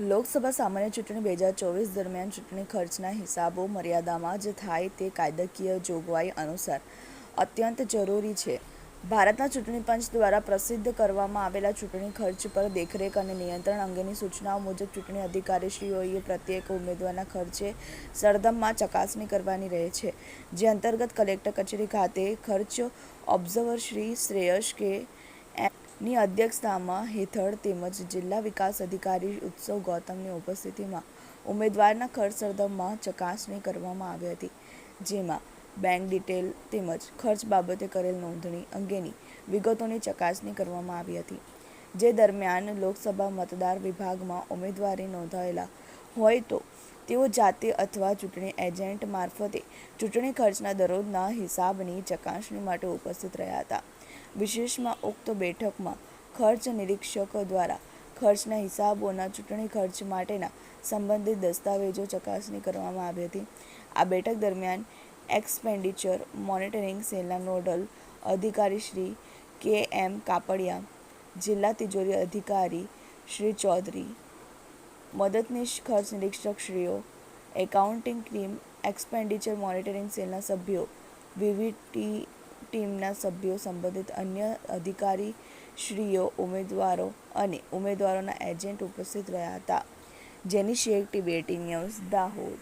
લોકસભા સામાન્ય ચૂંટણી બે હજાર ચોવીસ દરમિયાન ચૂંટણી ખર્ચના હિસાબો મર્યાદામાં જે થાય તે કાયદાકીય જોગવાઈ અનુસાર અત્યંત જરૂરી છે. ભારતના ચૂંટણી પંચ દ્વારા પ્રસિદ્ધ કરવામાં આવેલા ચૂંટણી ખર્ચ પર દેખરેખ અને નિયંત્રણ અંગેની સૂચનાઓ મુજબ ચૂંટણી અધિકારીશ્રીઓએ પ્રત્યેક ઉમેદવારના ખર્ચે સરદમમાં ચકાસણી કરવાની રહે છે. જે અંતર્ગત કલેક્ટર કચેરી ખાતે ખર્ચ ઓબ્ઝર્વર શ્રી શ્રેયસ કે ની અધ્યક્ષતામાં હેઠળ તેમજ જિલ્લા વિકાસ અધિકારી ઉત્સવ ગૌતમની ઉપસ્થિતિમાં ઉમેદવારના ખર્ચ સરદમમાં ચકાસણી કરવામાં આવી હતી, જેમાં બેંક ડિટેલ તેમજ ખર્ચ બાબતે કરેલ નોંધણી અંગેની વિગતોની ચકાસણી કરવામાં આવી હતી, જે દરમિયાન લોકસભા મતદાર વિભાગમાં ઉમેદવારી નોંધાયેલા હોય તો તેઓ જાતે અથવા ચૂંટણી એજન્ટ મારફતે ચૂંટણી ખર્ચના દરરોજના હિસાબની ચકાસણી માટે ઉપસ્થિત રહ્યા હતા. વિશેષમાં ઉક્ત બેઠકમાં ખર્ચ નિરીક્ષકો દ્વારા ખર્ચના હિસાબોના ચૂંટણી ખર્ચ માટેના સંબંધિત દસ્તાવેજો ચકાસણી કરવામાં આવી હતી. આ બેઠક દરમિયાન એક્સપેન્ડિચર મોનિટરિંગ સેલના નોડલ અધિકારી શ્રી કે એમ કાપડિયા, જિલ્લા તિજોરી અધિકારી શ્રી ચૌધરી, મદદનીશ ખર્ચ નિરીક્ષકશ્રીઓ એકાઉન્ટિંગ ટીમ, એક્સપેન્ડિચર મોનિટરિંગ સેલના સભ્યો, વીવીટી ટીમના સભ્યો સંબંધિત અન્ય અધિકારીશ્રીઓ, ઉમેદવારો અને ઉમેદવારોના એજન્ટ ઉપસ્થિત રહ્યા હતા. જેની શેખ ટીબેટી ન્યૂઝ દાહોદ.